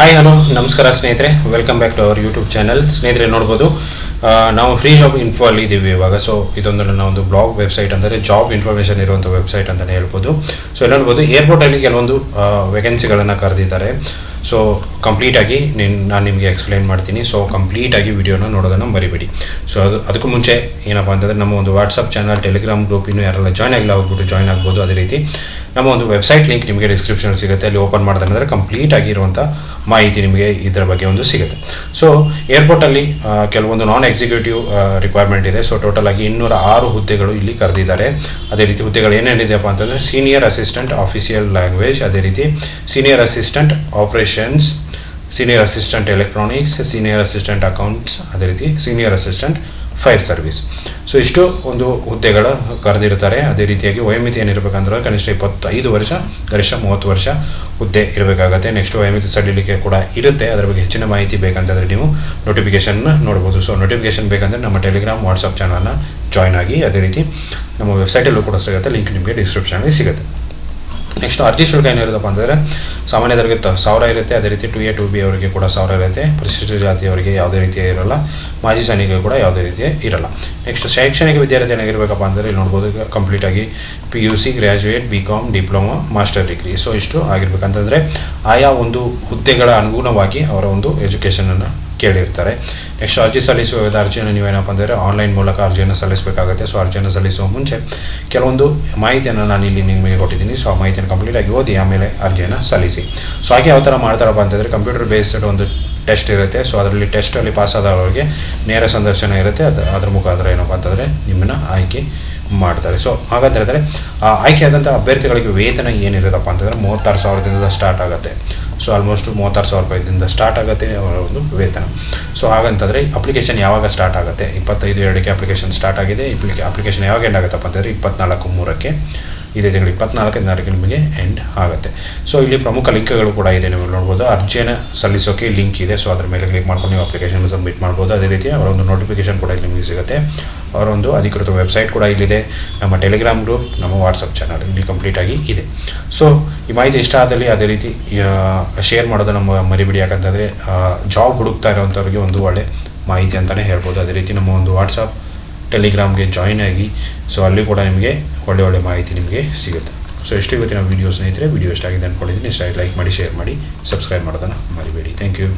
Hi hello ನಮಸ್ಕಾರ ಸ್ನೇಹಿತರೆ. Welcome back to our YouTube channel ಸ್ನೇಹಿತರೆ, ನೋಡ್ಬೋದು ನಾವು ಫ್ರೀ ಜಾಬ್ ಇನ್ಫೋ ಅಲ್ಲಿ ಇದ್ದೀವಿ ಇವಾಗ. ಸೊ ಇದೊಂದು ನನ್ನ ಒಂದು ಬ್ಲಾಗ್ ವೆಬ್ಸೈಟ್ ಅಂದರೆ ಜಾಬ್ ಇನ್ಫಾರ್ಮೇಷನ್ ಇರುವಂಥ ವೆಬ್ಸೈಟ್ ಅಂತಲೇ ಹೇಳ್ಬೋದು. ಸೊ ಇಲ್ಲಿ ನೋಡ್ಬೋದು ಏರ್ಪೋರ್ಟಲ್ಲಿ ಕೆಲವೊಂದು ವೇಕೆನ್ಸಿಗಳನ್ನು ಕರೆದಿದ್ದಾರೆ. ಸೊ ಕಂಪ್ಲೀಟಾಗಿ ನಿನ್, ನಾನು ನಿಮಗೆ ಎಕ್ಸ್ಪ್ಲೈನ್ ಮಾಡ್ತೀನಿ. ಸೊ ಕಂಪ್ಲೀಟಾಗಿ ವಿಡಿಯೋನ ನೋಡೋದನ್ನು ಮರಿಬೇಡಿ. ಸೊ ಅದು, ಅದಕ್ಕೂ ಮುಂಚೆ ಏನಪ್ಪ ಅಂತಂದರೆ ನಮ್ಮ ಒಂದು ವಾಟ್ಸಪ್ ಚಾನಲ್ ಟೆಲಿಗ್ರಾಮ್ ಗ್ರೂಪ್ ಇನ್ನೂ ಯಾರೆಲ್ಲ ಜಾಯ್ನ್ ಆಗಿಲ್ಲ, ಹೋಗ್ಬಿಟ್ಟು ಜಾಯ್ನ್ ಆಗ್ಬೋದು ಅದೇ ರೀತಿ. ನಮ್ಮ ಒಂದು ವೆಬ್ಸೈಟ್ ಲಿಂಕ್ ನಿಮಗೆ ಡಿಸ್ಕ್ರಿಪ್ಷನ್ ಸಿಗುತ್ತೆ. ಅಲ್ಲಿ ಓಪನ್ ಮಾಡಿದ್ರೆ ಕಂಪ್ಲೀಟ್ ಆಗಿರುವಂಥ ಮಾಹಿತಿ ನಿಮಗೆ ಇದರ ಬಗ್ಗೆ ಒಂದು ಸಿಗುತ್ತೆ. ಸೊ ಏರ್ಪೋರ್ಟಲ್ಲಿ ಅಲ್ಲಿ ಕೆಲವೊಂದು ನಾನ್ ಎಕ್ಸಿಕ್ಯೂಟಿವ್ ರಿಕ್ವೈರ್ಮೆಂಟ್ ಇದೆ. ಸೊ ಟೋಟಲ್ ಆಗಿ ಇನ್ನೂರ ಆರು ಹುದ್ದೆಗಳು ಇಲ್ಲಿ ಕರೆದಿದ್ದಾರೆ. ಅದೇ ರೀತಿ ಹುದ್ದೆಗಳು ಏನೇನಿದೆಯಪ್ಪ ಅಂತಂದರೆ ಸೀನಿಯರ್ ಅಸಿಸ್ಟೆಂಟ್ ಆಫೀಸಿಯಲ್ ಲ್ಯಾಂಗ್ವೇಜ್ ಅದೇ ರೀತಿ senior assistant operations senior assistant electronics senior assistant accounts ಅದೇ ರೀತಿ senior assistant fire service. So ಇಷ್ಟು ಒಂದು ಹುದ್ದೆಗಳು ಕರೆದಿರ್ತಾರೆ. ಅದೇ ರೀತಿಯಾಗಿ ವಯೋಮಿತಿ ಏನಿರಬೇಕಂದ್ರೆ ಕನಿಷ್ಠ ಇಪ್ಪತ್ತೈದು ವರ್ಷ, ಗರಿಷ್ಠ ಮೂವತ್ತು ವರ್ಷ ಹುದ್ದೆ ಇರಬೇಕಾಗತ್ತೆ. ನೆಕ್ಸ್ಟ್ ವಯೋಮಿತಿ ಸಡಿಲಿಕೆ ಕೂಡ ಇರುತ್ತೆ. ಅದರ ಬಗ್ಗೆ ಹೆಚ್ಚಿನ ಮಾಹಿತಿ ಬೇಕಂತಂದರೆ ನೀವು ನೋಟಿಫಿಕೇಷನ್ನ ನೋಡ್ಬೋದು. ಸೊ ನೋಟಿಫಿಕೇಷನ್ ಬೇಕಂದರೆ ನಮ್ಮ ಟೆಲಿಗ್ರಾಮ್ ವಾಟ್ಸಪ್ ಚಾನಲ್ನ ಜಾಯ್ನ್ ಆಗಿ, ಅದೇ ರೀತಿ ನಮ್ಮ ವೆಬ್ಸೈಟಲ್ಲೂ ಕೂಡ ಸಿಗುತ್ತೆ. ಲಿಂಕ್ ನಿಮಗೆ ಡಿಸ್ಕ್ರಿಪ್ಷನಲ್ಲಿ ಸಿಗುತ್ತೆ. ನೆಕ್ಸ್ಟ್ ಅರ್ಜಿ ಶುಲ್ಕ ಏನಿರುತ್ತಪ್ಪ ಅಂತಂದರೆ ತ ಸಾವಿರ ಇರುತ್ತೆ, ಅದೇ ರೀತಿ ಟು ಎ ಟು ಬಿ ಅವರಿಗೆ ಕೂಡ ಸಾವಿರ ಇರುತ್ತೆ. ಪರಿಶಿಷ್ಟ ಜಾತಿಯವರಿಗೆ ಯಾವುದೇ ರೀತಿಯ ಇರಲ್ಲ. ಮಾಜಿ ಸೈನಿಕರು ಕೂಡ ಯಾವುದೇ ರೀತಿಯ ಇರಲ್ಲ. ನೆಕ್ಸ್ಟ್ ಶೈಕ್ಷಣಿಕ ವಿದ್ಯಾರ್ಥಿ ಏನಾಗಿರಬೇಕಪ್ಪ ಅಂದರೆ ಇಲ್ಲಿ ನೋಡ್ಬೋದು ಕಂಪ್ಲೀಟಾಗಿ P U C graduate B com diploma master degree so ಇಷ್ಟು ಆಗಿರ್ಬೇಕಂತಂದರೆ, ಆಯಾ ಒಂದು ಹುದ್ದೆಗಳ ಅನುಗುಣವಾಗಿ ಅವರ ಒಂದು ಎಜುಕೇಷನನ್ನು ಕೇಳಿರ್ತಾರೆ. ನೆಕ್ಸ್ಟ್ ಅರ್ಜಿ ಸಲ್ಲಿಸುವ ಅರ್ಜಿಯನ್ನು ನೀವೇನಪ್ಪ ಅಂದರೆ ಆನ್ಲೈನ್ ಮೂಲಕ ಅರ್ಜಿಯನ್ನು ಸಲ್ಲಿಸಬೇಕಾಗುತ್ತೆ. ಸೊ ಅರ್ಜಿಯನ್ನು ಸಲ್ಲಿಸುವ ಮುಂಚೆ ಕೆಲವೊಂದು ಮಾಹಿತಿಯನ್ನು ನಾನು ಇಲ್ಲಿ ನಿಮಗೆ ಕೊಟ್ಟಿದ್ದೀನಿ. ಸೊ ಆ ಮಾಹಿತಿಯನ್ನು ಕಂಪ್ಲೀಟಾಗಿ ಓದಿ, ಆಮೇಲೆ ಅರ್ಜಿಯನ್ನು ಸಲ್ಲಿಸಿ. ಸೊ ಹಾಗೆ ಯಾವ ಥರ ಮಾಡ್ತಾರಪ್ಪ ಅಂತಂದರೆ ಕಂಪ್ಯೂಟರ್ ಬೇಸ್ಡ್ ಒಂದು ಟೆಸ್ಟ್ ಇರುತ್ತೆ. ಸೊ ಅದರಲ್ಲಿ ಟೆಸ್ಟಲ್ಲಿ ಪಾಸ್ ಆದವರಿಗೆ ನೇರ ಸಂದರ್ಶನ ಇರುತ್ತೆ. ಅದು ಅದರ ಮುಖಾಂತರ ಏನಪ್ಪ ಅಂತಂದರೆ ನಿಮ್ಮನ್ನು ಆಯ್ಕೆ ಮಾಡ್ತಾರೆ. ಸೊ ಹಾಗಂತ ಹೇಳಿದ್ರೆ ಆ ಆಯ್ಕೆಯಾದಂಥ ಅಭ್ಯರ್ಥಿಗಳಿಗೆ ವೇತನ ಏನಿರೋದಪ್ಪ ಅಂತಂದರೆ ಮೂವತ್ತಾರು ಸಾವಿರದಿಂದ ಸ್ಟಾರ್ಟ್ ಆಗುತ್ತೆ. ಸೊ ಆಲ್ಮೋಸ್ಟ್ ಮೂವತ್ತಾರು ಸಾವಿರ ರೂಪಾಯಿದಿಂದ ಸ್ಟಾರ್ಟ್ ಆಗುತ್ತೆ, ಅವರ ಒಂದು ವೇತನ. ಸೊ ಹಾಗಂತಂದರೆ ಅಪ್ಲಿಕೇಶನ್ ಯಾವಾಗ ಸ್ಟಾರ್ಟ್ ಆಗುತ್ತೆ? ಇಪ್ಪತ್ತೈದು, ಎರಡಕ್ಕೆ ಅಪ್ಲಿಕೇಶನ್ ಸ್ಟಾರ್ಟ್ ಆಗಿದೆ ಇಪ್ಲಿಕೆ ಅಪ್ಲಿಕೇಶನ್ ಯಾವಾಗ ಎಂಡ್ ಆಗುತ್ತಪ್ಪ ಅಂತಂದರೆ, ಇಪ್ಪತ್ನಾಲ್ಕು, ಮೂರಕ್ಕೆ. ಇದೇ ತಿಂಗಳು ಇಪ್ಪತ್ನಾಲ್ಕನೇ ತಾರೀಕು ನಿಮಗೆ ಎಂಡ್ ಆಗುತ್ತೆ. ಸೊ ಇಲ್ಲಿ ಪ್ರಮುಖ ಲಿಂಕ್ಗಳು ಕೂಡ ಇದೆ, ನೀವು ನೋಡ್ಬೋದು. ಅರ್ಜಿಯನ್ನು ಸಲ್ಲಿಸೋಕೆ ಲಿಂಕ್ ಇದೆ. ಸೊ ಅದರ ಮೇಲೆ ಕ್ಲಿಕ್ ಮಾಡ್ಕೊಂಡು ನೀವು ಅಪ್ಲಿಕೇಶನ್ ಸಬ್ಮಿಟ್ ಮಾಡ್ಬೋದು. ಅದೇ ರೀತಿ ಅವರ ಒಂದು ನೋಟಿಫಿಕೇಶನ್ ಕೂಡ ಇಲ್ಲಿ ನಿಮಗೆ ಸಿಗುತ್ತೆ. ಅವರೊಂದು ಅಧಿಕೃತ ವೆಬ್ಸೈಟ್ ಕೂಡ ಇಲ್ಲಿದೆ ನಮ್ಮ ಟೆಲಿಗ್ರಾಮ್ ಗ್ರೂಪ್ ನಮ್ಮ ವಾಟ್ಸಪ್ ಚಾನಲ್ ಇಲ್ಲಿ ಕಂಪ್ಲೀಟಾಗಿ ಇದೆ. ಸೊ ಈ ಮಾಹಿತಿ ಇಷ್ಟ ಆದಲ್ಲಿ ಅದೇ ರೀತಿ ಶೇರ್ ಮಾಡೋದು ನಮ್ಮ ಮರಿಬಿಡಿ. ಯಾಕಂತಂದರೆ ಜಾಬ್ ಹುಡುಕ್ತಾ ಇರೋವಂಥವ್ರಿಗೆ ಒಂದು ಒಳ್ಳೆ ಮಾಹಿತಿ ಅಂತಲೇ ಹೇಳ್ಬೋದು. ಅದೇ ರೀತಿ ನಮ್ಮ ಒಂದು ವಾಟ್ಸಪ್ ಟೆಲಿಗ್ರಾಮ್ಗೆ ಜಾಯಿನ್ ಆಗಿ ಸೊ ಅಲ್ಲಿ ಕೂಡ ನಿಮಗೆ ಒಳ್ಳೆ ಒಳ್ಳೆ ಮಾಹಿತಿ ನಿಮಗೆ ಸಿಗುತ್ತೆ. ಸೊ ಎಷ್ಟು ಇವತ್ತಿನ ವೀಡಿಯೋ ಸ್ನೇಹಿತರೆ ವೀಡಿಯೋ ಇಷ್ಟ ಆಗಿದೆ ಅಂದ್ಕೊಂಡಿದ್ದೀನಿ ಇಷ್ಟ ಲೈಕ್ ಮಾಡಿ ಶೇರ್ ಮಾಡಿ ಸಬ್ಸ್ಕ್ರೈಬ್ ಮಾಡೋದನ್ನು ಮರಿಬೇಡಿ. Thank you